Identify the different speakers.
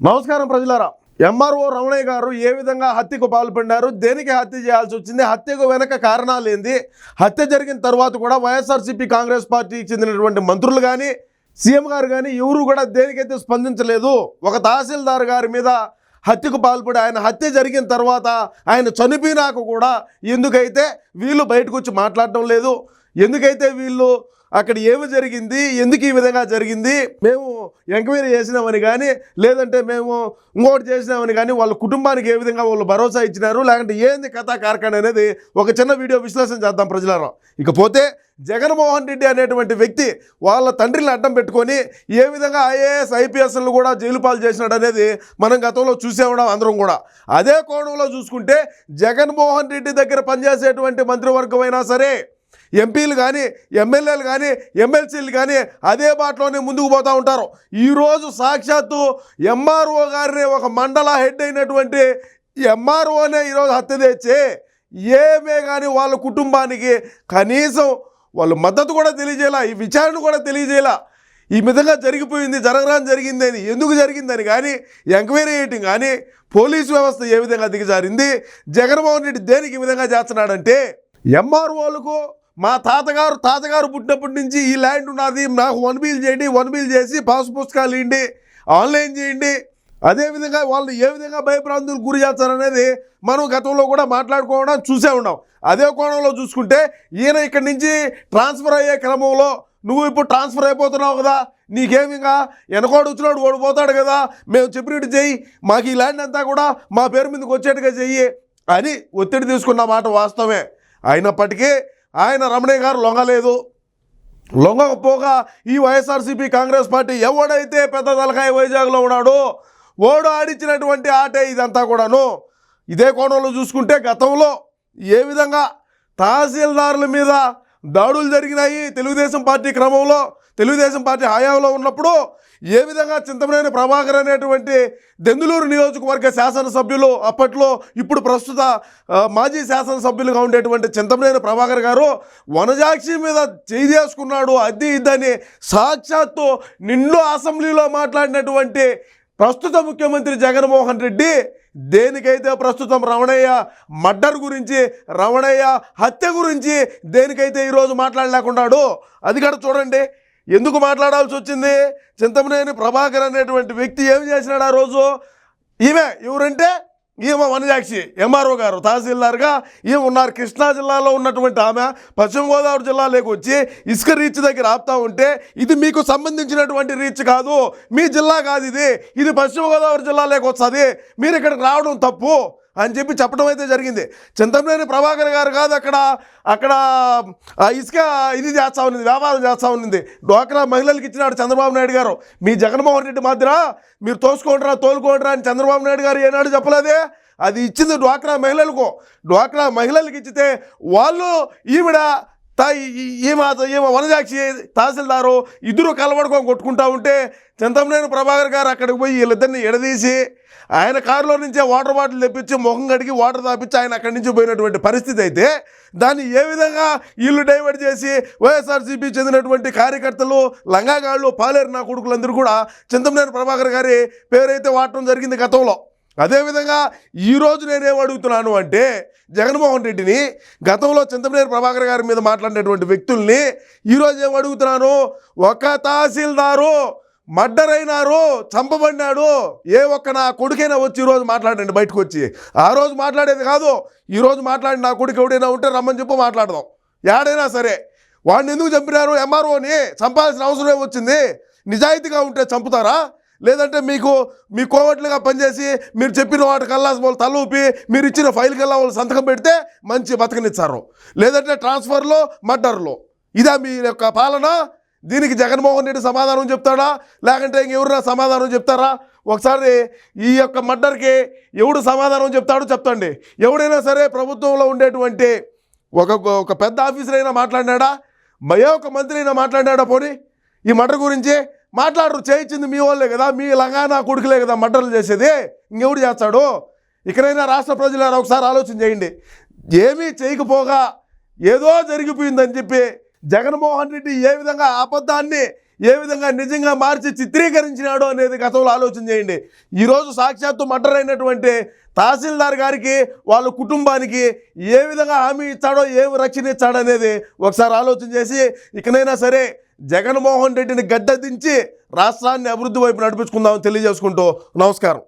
Speaker 1: నమస్కారం ప్రజలారా. ఎంఆర్ఓ రమణయ్య గారు ఏ విధంగా హత్యకు పాల్పడినారు దేనికి హత్య చేయాల్సి వచ్చింది హత్యకు వెనక కారణాలు ఏంది హత్య జరిగిన తర్వాత కూడా వైఎస్ఆర్సీపీ కాంగ్రెస్ పార్టీకి చెందినటువంటి మంత్రులు కానీ సీఎం గారు కానీ ఎవరు కూడా దేనికైతే స్పందించలేదు ఒక తహసీల్దార్ గారి మీద హత్యకు పాల్పడి ఆయన హత్య జరిగిన తర్వాత ఆయన చనిపోయినాక కూడా ఎందుకైతే వీళ్ళు బయటకు వచ్చి మాట్లాడటం లేదు ఎందుకైతే వీళ్ళు అక్కడ ఏమి జరిగింది? ఎందుకు ఈ విధంగా జరిగింది? మేము ఎంక్వైరీ చేసినామని కానీ లేదంటే మేము ఇంకోటి చేసినామని కానీ వాళ్ళ కుటుంబానికి ఏ విధంగా వాళ్ళు భరోసా ఇచ్చినారు? లేదంటే ఏంది కథా కార్ఖాన అనేది? ఒక చిన్న వీడియో విశ్లేషణ చేద్దాం ప్రజలారా. ఇకపోతే జగన్మోహన్ రెడ్డి అనేటువంటి వ్యక్తి వాళ్ళ తండ్రిని అడ్డం పెట్టుకొని ఏ విధంగా ఐఏఎస్ ఐపీఎస్లు కూడా జైలు పాలు చేసినాడు అనేది మనం గతంలో చూసే ఉన్నాం అందరం కూడా. అదే కోణంలో చూసుకుంటే జగన్మోహన్ రెడ్డి దగ్గర పనిచేసేటువంటి మంత్రివర్గం అయినా సరే ఎంపీలు కానీ ఎమ్మెల్యేలు కానీ ఎమ్మెల్సీలు కానీ అదే బాటలోనే ముందుకు పోతూ ఉంటారు. ఈరోజు సాక్షాత్తు ఎంఆర్ఓ గారిని ఒక మండల హెడ్ అయినటువంటి ఎంఆర్ఓనే ఈరోజు హత్య తెచ్చి ఏమే కానీ వాళ్ళ కుటుంబానికి కనీసం వాళ్ళు మద్దతు కూడా తెలియజేయాల ఈ విచారణ కూడా తెలియజేయాల. ఈ విధంగా జరిగిపోయింది జరగరాని జరిగిందని అని ఎందుకు జరిగిందని కానీ ఎంక్వైరీ చేయటం కానీ పోలీసు వ్యవస్థ ఏ విధంగా దిగజారింది జగన్మోహన్ రెడ్డి దేనికి ఈ విధంగా చేస్తున్నాడంటే ఎంఆర్ఓలకు మా తాతగారు తాతగారు పుట్టినప్పటి నుంచి ఈ ల్యాండ్ ఉన్నది. నాకు వన్ బిల్ చేయండి వన్ బిల్ చేసి పాస్ పుస్తకాలు ఇవ్వండి ఆన్లైన్ చేయండి. అదేవిధంగా వాళ్ళు ఏ విధంగా భయభ్రాంతులకు గురి చేస్తారనేది మనం గతంలో కూడా మాట్లాడుకోవడం చూసే ఉన్నాం. అదే కోణంలో చూసుకుంటే ఈయన ఇక్కడి నుంచి ట్రాన్స్ఫర్ అయ్యే క్రమంలో నువ్వు ఇప్పుడు ట్రాన్స్ఫర్ అయిపోతున్నావు కదా నీకేమిగా వెనకోడు వచ్చినాడు వాడు పోతాడు కదా మేము చెప్పినట్టు చెయ్యి. మాకు ఈ ల్యాండ్ అంతా కూడా మా పేరు మీదకి వచ్చేట్టుగా చెయ్యి అని ఒత్తిడి తీసుకున్న మాట వాస్తవమే. అయినప్పటికీ ఆయన రమణయ్య గారు లొంగలేదు లొంగకపోగా ఈ వైఎస్ఆర్సీపీ కాంగ్రెస్ పార్టీ ఎవడైతే పెద్ద తలకాయ వైజాగ్లో ఉన్నాడో ఓడు ఆడించినటువంటి ఆటే ఇదంతా కూడాను. ఇదే కోణంలో చూసుకుంటే గతంలో ఏ విధంగా తహసీల్దారుల మీద దాడులు జరిగినాయి తెలుగుదేశం పార్టీ క్రమంలో. తెలుగుదేశం పార్టీ హయాంలో ఉన్నప్పుడు ఏ విధంగా చింతమనేని ప్రభాకర్ అనేటువంటి దెందులూరు నియోజకవర్గ శాసనసభ్యులు అప్పట్లో ఇప్పుడు ప్రస్తుత మాజీ శాసనసభ్యులుగా ఉండేటువంటి చింతమనేని ప్రభాకర్ గారు వనజాక్షి మీద చేయి చేసుకున్నాడు అది ఇదని సాక్షాత్తు నిండు అసెంబ్లీలో మాట్లాడినటువంటి ప్రస్తుత ముఖ్యమంత్రి జగన్మోహన్ రెడ్డి దేనికైతే ప్రస్తుతం రమణయ్య మర్డర్ గురించి రమణయ్య హత్య గురించి దేనికైతే ఈరోజు మాట్లాడలేకున్నాడు అది కూడా చూడండి. ఎందుకు మాట్లాడాల్సి వచ్చింది? చింతమనేని ప్రభాకర్ అనేటువంటి వ్యక్తి ఏం చేసినాడు ఆ రోజు? ఈమె ఎవరంటే ఈమె వనజాక్షి ఎంఆర్ఓ గారు తహసీల్దార్గా ఈమె ఉన్నారు. కృష్ణా జిల్లాలో ఉన్నటువంటి ఆమె పశ్చిమ గోదావరి జిల్లాలోకి వచ్చి ఇసుక రీచ్ దగ్గర ఆపుతా ఉంటే ఇది మీకు సంబంధించినటువంటి రీచ్ కాదు. మీ జిల్లా కాదు ఇది. ఇది పశ్చిమ గోదావరి జిల్లాలోకి వస్తుంది. మీరు ఇక్కడికి రావడం తప్పు. అని చెప్పి చెప్పడం అయితే జరిగింది. చింతమనేని ప్రభాకర్ గారు కాదు అక్కడ అక్కడ ఆ ఇసుక ఇది చేస్తా ఉన్నది వ్యాపారం చేస్తా ఉన్నది. డ్వాక్రా మహిళలకు ఇచ్చినాడు చంద్రబాబు నాయుడు గారు. మీ జగన్మోహన్ రెడ్డి మాదిరా మీరు తోసుకోండిరా తోలుకోండిరా అని చంద్రబాబు నాయుడు గారు ఏనాడు చెప్పలేదే? అది ఇచ్చింది డ్వాక్రా మహిళలకు. డ్వాక్రా మహిళలకు ఇచ్చితే వాళ్ళు ఈవిడ తా ఈ- ఈమె ఈమె వనజాక్షి తహసీల్దారు ఇద్దరు కలబడుకొని కొట్టుకుంటా ఉంటే చింతమనేని ప్రభాకర్ గారు అక్కడికి పోయి వీళ్ళిద్దరిని ఎడదీసి ఆయన కారులో నుంచే వాటర్ బాటిల్ తెప్పించి ముఖం కడిగి వాటర్ తాపించి ఆయన అక్కడి నుంచి పోయినటువంటి పరిస్థితి అయితే దాన్ని ఏ విధంగా వీళ్ళు డైవర్ట్ చేసి వైఎస్ఆర్సీపీ చెందినటువంటి కార్యకర్తలు లంగాగాళ్ళు పాలేరు నా కొడుకులందరూ కూడా చింతమనేని ప్రభాకర్ గారి పేరైతే వాడటం జరిగింది గతంలో. అదేవిధంగా ఈరోజు నేనేం అడుగుతున్నాను అంటే జగన్మోహన్ రెడ్డిని గతంలో చింతమనేని ప్రభాకర్ గారి మీద మాట్లాడినటువంటి వ్యక్తుల్ని ఈరోజు ఏం అడుగుతున్నాను? ఒక తహసీల్దారు మర్డర్ అయినారు చంపబడినాడు. ఏ ఒక్క నా కొడుకైనా వచ్చి ఈరోజు మాట్లాడండి బయటకు వచ్చి ఆ రోజు మాట్లాడేది కాదు. ఈరోజు మాట్లాడి నా కొడుకు ఎవడైనా ఉంటే రమ్మని చెప్పి మాట్లాడదాం. ఏడైనా సరే వాడిని ఎందుకు చంపినారు? ఎంఆర్ఓని చంపాల్సిన అవసరం వచ్చింది. నిజాయితీగా ఉంటే చంపుతారా? లేదంటే మీకు మీ కోవట్లుగా పనిచేసి మీరు చెప్పిన వాటికల్లా వాళ్ళు తల ఊపి మీరు ఇచ్చిన ఫైల్ కల్లా వాళ్ళు సంతకం పెడితే మంచి బతకనిచ్చారు. లేదంటే ట్రాన్స్ఫర్లో మర్డర్లో. ఇదా మీ యొక్క పాలన? దీనికి జగన్మోహన్ రెడ్డి సమాధానం చెప్తాడా? లేకంటే ఇంకెవరైనా సమాధానం చెప్తారా? ఒకసారి ఈ యొక్క మర్డర్కి ఎవడు సమాధానం చెప్తాడో చెప్తండి. ఎవడైనా సరే ప్రభుత్వంలో ఉండేటువంటి ఒక ఒక పెద్ద ఆఫీసర్ అయినా మాట్లాడినాడా మయో ఒక మంత్రి అయినా మాట్లాడాడా పోనీ? ఈ మర్డర్ గురించి మాట్లాడరు చేయించింది మీ వాళ్ళే కదా మీ లంగానా కొడుకులే కదా మర్డర్లు చేసేది. ఇంకెవడు చేస్తాడు? ఇక్కడైనా రాష్ట్ర ప్రజలు ఒకసారి ఆలోచన చేయండి. ఏమీ చేయకపోగా ఏదో జరిగిపోయిందని చెప్పి జగన్మోహన్ రెడ్డి ఏ విధంగా అబద్ధాన్ని ఏ విధంగా నిజంగా మార్చి చిత్రీకరించినాడు అనేది గతంలో ఆలోచన చేయండి. ఈరోజు సాక్షాత్తు మర్డర్ అయినటువంటి తహసీల్దార్ గారికి వాళ్ళ కుటుంబానికి ఏ విధంగా హామీ ఇచ్చాడో ఏమి రక్షణ ఇచ్చాడో అనేది ఒకసారి ఆలోచన చేసి ఇకనైనా సరే జగన్మోహన్ రెడ్డిని గడ్డ దించి రాష్ట్రాన్ని అభివృద్ధి వైపు నడిపించుకుందామని తెలియజేసుకుంటూ నమస్కారం.